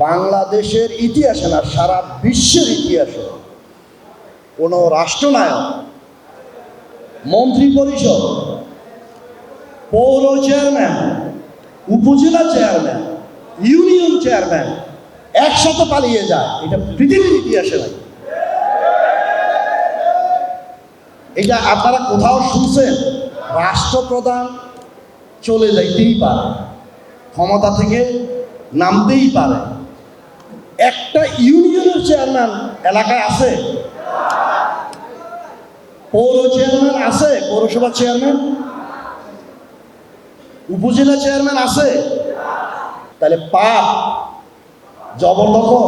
বাংলাদেশের ইতিহাসে না, সারা বিশ্বের ইতিহাসে কোনো রাষ্ট্রনায়ক মন্ত্রী পরিষদ পৌর চেয়ারম্যান, উপজেলা চেয়ারম্যান, ইউনিয়ন চেয়ারম্যান একসাথে পালিয়ে যায়। এটা পৃথিবীর ইতিহাসে নাই। এটা আপনারা কোথাও শুনছেন? রাষ্ট্রপ্রধান চলে যাইতেই পারে। ক্ষমতা থেকে নামতেই পারে। একটা ইউনিয়নের চেয়ারম্যান এলাকায় আছে? পৌর চেয়ারম্যান আছে? পৌরসভা চেয়ারম্যান? উপজেলা চেয়ারম্যান আছে? তাহলে পাপ, জবরদখল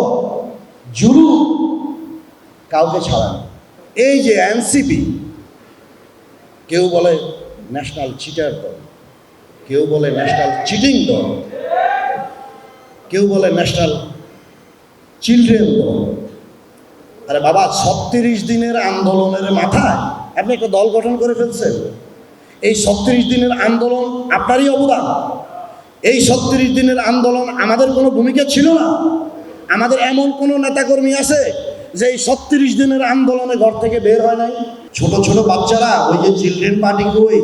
জুরু কাউকে ছাড়ান এই যে এনসিপি, কেউ বলে ন্যাশনাল চিটার দল, কেউ বলে ন্যাশনাল চিটিং দল, কেউ বলে ন্যাশনাল চিলড্রেন দল আরে বাবা, ছত্রিশ দিনের আন্দোলনের মাথায় আপনি একটা দল গঠন করে ফেলছেন। এই ছত্রিশ দিনের আন্দোলন আপনারই অবদান। এই ছত্রিশ দিনের আন্দোলন আমাদের কোনো ভূমিকা ছিল না। আমাদের এমন কোনো নেতাকর্মী আছে যে এই ছত্রিশ দিনের আন্দোলনে ঘর থেকে বের হয় নাই। ছোট ছোট বাচ্চারা, ওই যে চিলড্রেন পার্টি কই?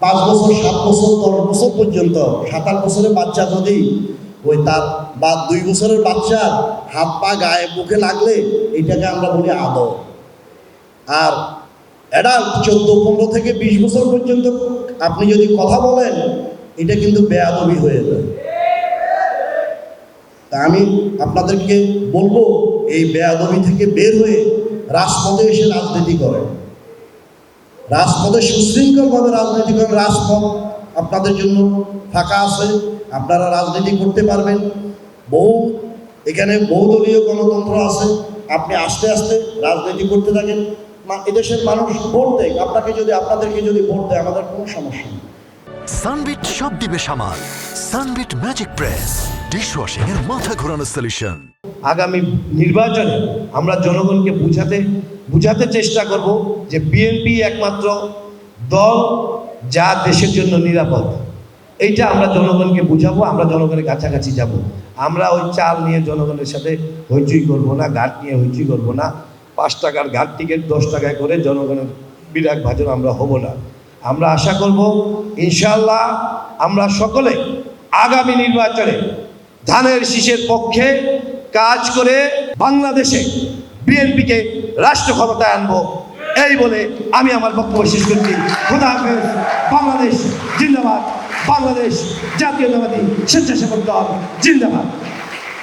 পাঁচ বছর, সাত বছর, দশ বছর পর্যন্ত, সাত আট বছরের বাচ্চা যদি ওই তার বা দুই বছরের বাচ্চার হাত পা, গায়ে বুকে লাগলে এটাকে আমরা বলি আদর। আর অ্যাডাল্ট চোদ্দ, পনেরো থেকে বিশ বছর পর্যন্ত আপনি যদি কথা বলেন, এটা কিন্তু বেয়াদবি হয়ে যায়। তা আমি আপনাদেরকে বলব, এই বেয়াদবি থেকে বের হয়ে রাজপথে এসে রাজনীতি করেন। রাজপথে সুশৃঙ্খলভাবে রাজনীতি করেন। রাজপথ আপনাদের জন্য ফাঁকা আছে। আপনারা রাজনীতি করতে পারবেন। বহু এখানে বহুদলীয় গণতন্ত্র আছে। আপনি আস্তে আস্তে রাজনীতি করতে থাকেন। মা- এদেশের মানুষ ভোট দেয়। আপনাকে যদি আপনাদেরকে যদি ভোট দেয় আমাদের কোনো সমস্যা নেই। সানবিট সব দিবে সামাল। Sunbit magic press. ডিশওয়াশিং এর মাথা ঘোরানো সলিউশন আগামী নির্বাচনে আমরা জনগণকে বুঝাতে বুঝাতে চেষ্টা করব যে বিএনপি একমাত্র দল যা দেশের জন্য নিরাপদ। এইটা আমরা জনগণকে বুঝাবো, আমরা জনগণের কাছাকাছি যাব। আমরা ওই চাল নিয়ে জনগণের সাথে হইচই করব না, ঘাট নিয়ে হইচই করব না। পাঁচ টাকার ঘাট টিকিট, দশ টাকায় করে জনগণের বিরাট ভাজন আমরা হব না। আমরা আশা করব ইনশাল্লাহ আমরা সকলে আগামী নির্বাচনে ধানের শীষের পক্ষে কাজ করে বাংলাদেশে বিএনপিকে রাষ্ট্র ক্ষমতায় আনব। এই বলে আমি আমার বক্তব্য শেষ করছি। খোদা হাফেজ, বাংলাদেশ জিন্দাবাদ। বাংলাদেশ জাতীয়তাবাদী স্বেচ্ছাসেবক দল জিন্দাবাদ।